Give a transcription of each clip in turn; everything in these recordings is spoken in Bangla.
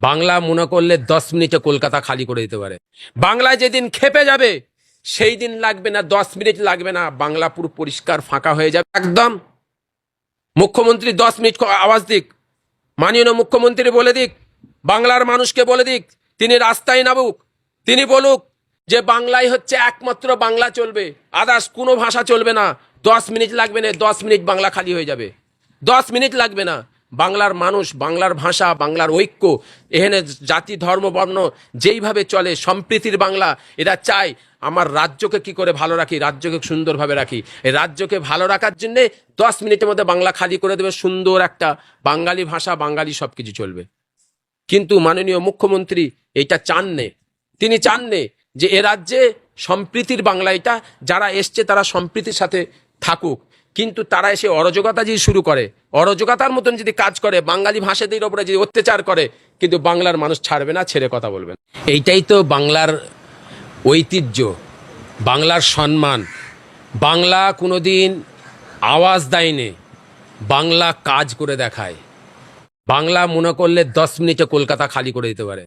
বাংলা মনে করলে দশ মিনিটে কলকাতা খালি করে দিতে পারে। বাংলায় যেদিন খেপে যাবে, সেই দিন লাগবে না, দশ মিনিট লাগবে না, বাংলা পুরো পরিষ্কার ফাঁকা হয়ে যাবে। একদম। মুখ্যমন্ত্রী দশ মিনিট আওয়াজ দিক। মাননীয় মুখ্যমন্ত্রী বলে দিক। বাংলার মানুষকে বলে দিক। তিনি রাস্তায় নামুক। তিনি বলুক যে বাংলাই হচ্ছে একমাত্র বাংলা চলবে। আদার্স কোনো ভাষা চলবে না। দশ মিনিট লাগবে না, দশ মিনিট বাংলা খালি হয়ে যাবে। দশ মিনিট লাগবে না। বাংলার মানুষ, বাংলার ভাষা, বাংলার ঐক্য এখানে জাতি, ধর্ম, বর্ণ, যেইভাবে চলে, সম্প্রীতির বাংলা, এরা চায় আমার রাজ্যকে কি করে ভালো রাখি, রাজ্যকে সুন্দরভাবে রাখি। এই রাজ্যকে ভালো রাখার জন্যে দশ মিনিটের মধ্যে বাংলা খালি করে দেবে, সুন্দর একটা বাঙালি ভাষা, বাঙালি সব কিছু চলবে। কিন্তু মাননীয় মুখ্যমন্ত্রী এটা চান নে তিনি চান নে যে এ রাজ্যে সম্প্রীতির বাংলা এটা, যারা এসছে তারা সম্প্রীতির সাথে থাকুক। কিন্তু তারা এসে অরাজকতা যদি শুরু করে, অরাজকতার মতন যদি কাজ করে, বাঙালি ভাষাদের ওপরে যদি অত্যাচার করে, কিন্তু বাংলার মানুষ ছাড়বে না, ছেড়ে কথা বলবেন এইটাই তো বাংলার ঐতিহ্য, বাংলার সম্মান। বাংলা কোনোদিন আওয়াজ দেয়নি, বাংলা কাজ করে দেখায়। বাংলা মনে করলে দশ মিনিটে কলকাতা খালি করে দিতে পারে।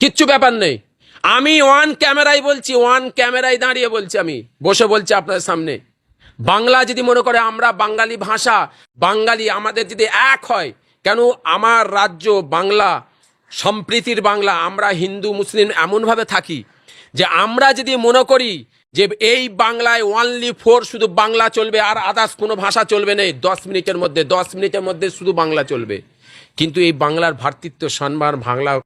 কিচ্ছু ব্যাপার নেই। আমি ওয়ান ক্যামেরায় বলছি ওয়ান ক্যামেরায় দাঁড়িয়ে বলছি আমি। বসে বলছি আপনাদের সামনে। বাংলা যদি মনে করে আমরা বাঙালি ভাষা, বাঙালি আমাদের যদি এক হয়, কেন আমার রাজ্য বাংলা, সম্প্রীতির বাংলা, আমরা হিন্দু, মুসলিম এমনভাবে থাকি যে আমরা যদি মনে করি যে এই বাংলায় ওয়ানলি ফোর শুধু বাংলা চলবে আর আদার্স কোনো ভাষা চলবে না দশ মিনিটের মধ্যে, দশ মিনিটের মধ্যে শুধু বাংলা চলবে। কিন্তু এই বাংলার ভাতৃত্ব, সম্মান, বাংলা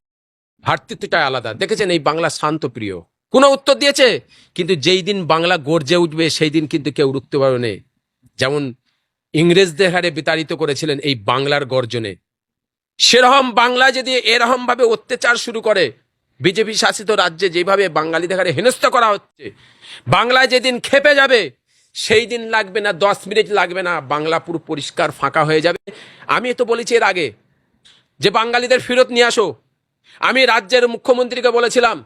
ভাতৃত্বটাই আলাদা। দেখেছেন এই বাংলা শান্ত প্রিয়? কোনো উত্তর দিয়েছে? কিন্তু যেই দিন বাংলা গর্জে উঠবে, সেই দিন কিন্তু কেউ রুখতে পারবে যেমন ইংরেজদের হারে বিতাড়িত করেছিলেন এই বাংলার গর্জনে। সেরকম বাংলা যদি এরকম ভাবে অত্যাচার শুরু করে, বিজেপি শাসিত রাজ্যে যেভাবে বাঙালিদের হারে হেনস্থা করা হচ্ছে বাংলায় যেদিন খেপে যাবে, সেই দিন লাগবে না, দশ মিনিট লাগবে না, বাংলা পুরো পরিষ্কার ফাঁকা হয়ে যাবে। আমি তো বলেছি এর আগে যে বাঙালিদের ফেরত নিয়ে আসো। আমি রাজ্যের মুখ্যমন্ত্রীকে বলেছিলাম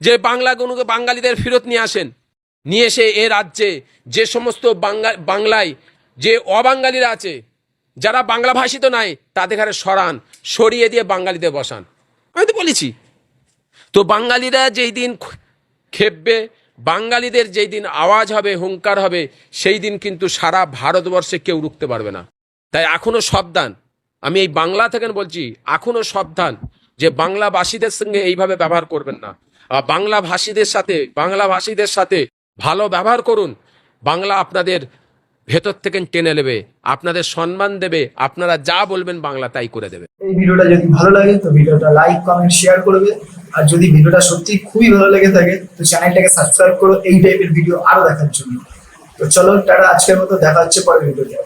যে বাংলা বাংলাগুলোকে বাঙালিদের ফেরত নিয়ে আসেন, নিয়ে এসে এ রাজ্যে যে সমস্ত বাংলা, বাংলায় যে অবাঙালিরা আছে, যারা বাংলা ভাষিত নাই, তাদের ঘরে সরান, সরিয়ে দিয়ে বাঙালিদের বসান। আমি তো বলেছি। তো বাঙালিরা যেই দিন খেপবে, বাঙালিদের যেই দিন আওয়াজ হবে, হুঙ্কার হবে, সেই দিন কিন্তু সারা ভারতবর্ষে কেউ রুখতে পারবে না। তাই এখনও সাবধান। আমি এই বাংলা থেকে বলছি, এখনও সাবধান। যে বাংলাভাষীদের সঙ্গে এইভাবে ব্যবহার করবেন না। বাংলা ভাষীদের সাথে বাংলা ভাষীদের সাথে ভালো ব্যবহার করুন। বাংলা আপনাদের ভেতর থেকে টেনে নেবে, আপনাদের সম্মান দেবে, আপনারা যা বলবেন বাংলা তাই করে দেবে। এই ভিডিওটা যদি ভালো লাগে, তো ভিডিওটা লাইক কমেন্ট শেয়ার করবে। আর যদি ভিডিওটা সত্যি খুবই ভালো লেগে থাকে, তো চ্যানেলটাকে সাবস্ক্রাইব করো। এই টাইপের ভিডিও আরও দেখার জন্য। তো চলো, টাটা, আজকের মতো। দেখা হচ্ছে পরের ভিডিওতে